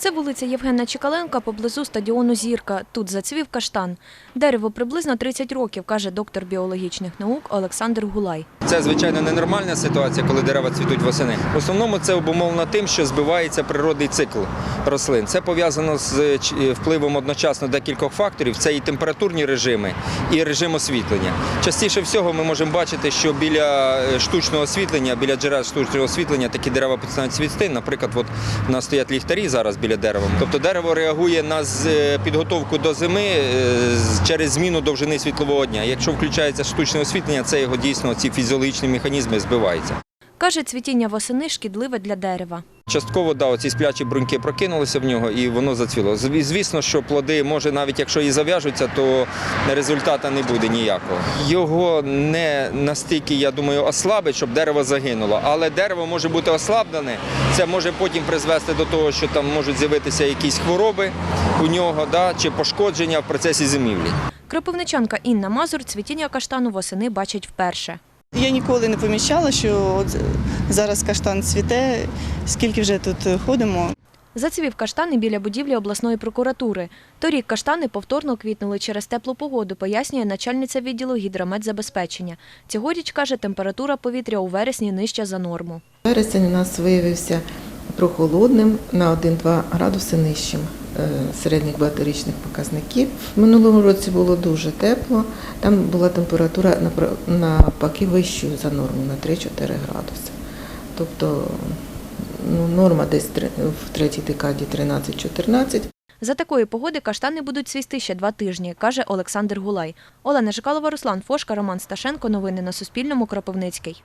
Це вулиця Євгена Чекаленка поблизу стадіону Зірка. Тут зацвів каштан. Дерево приблизно 30 років, каже доктор біологічних наук Олександр Гулай. Це звичайно ненормальна ситуація, коли дерева цвітуть восени. В основному це обумовлено тим, що збивається природний цикл рослин. Це пов'язано з впливом одночасно декількох факторів. Це і температурні режими, і режим освітлення. Частіше всього ми можемо бачити, що біля е, штучного освітлення, біля джерел штучного освітлення такі дерева починають цвісти. Наприклад, от у нас стоять ліхтарі зараз біля дерева. Тобто дерево реагує на е, підготовку до зими е, через зміну довжини світлового дня. Якщо включається штучне освітлення, це його дійсно ці фізіологічні механізми збиваються. Каже, цвітіння восени шкідливе для дерева. Частково да, ці сплячі бруньки прокинулися в нього і воно зацвіло. Звісно, що плоди, може, навіть якщо і зав'яжуться, то результату не буде ніякого. Його не настільки, я думаю, ослабить, щоб дерево загинуло. Але дерево може бути ослаблене. Це може потім призвести до того, що там можуть з'явитися якісь хвороби у нього, да, чи пошкодження в процесі зимівлі. Кропивничанка Інна Мазур цвітіння каштану восени бачить вперше. Я ніколи не помічала, що от зараз каштан цвіте, скільки вже тут ходимо. Зацвів каштан і біля будівлі обласної прокуратури. Торік каштани повторно квітнули через теплу погоду, пояснює начальниця відділу гідрометзабезпечення. Цьогоріч, каже, температура повітря у вересні нижча за норму. Вересень у нас виявився прохолодним на 1-2 градуси нижчим середніх багаторічних показників. В минулому році було дуже тепло, там була температура навпаки вищою за норму на 3-4 градуси. Тобто ну, норма десь в третій декаді 13-14, За такої погоди каштани будуть цвісти ще два тижні, каже Олександр Гулай. Олена Жикалова, Руслан Фошка, Роман Сташенко. Новини на Суспільному. Кропивницький.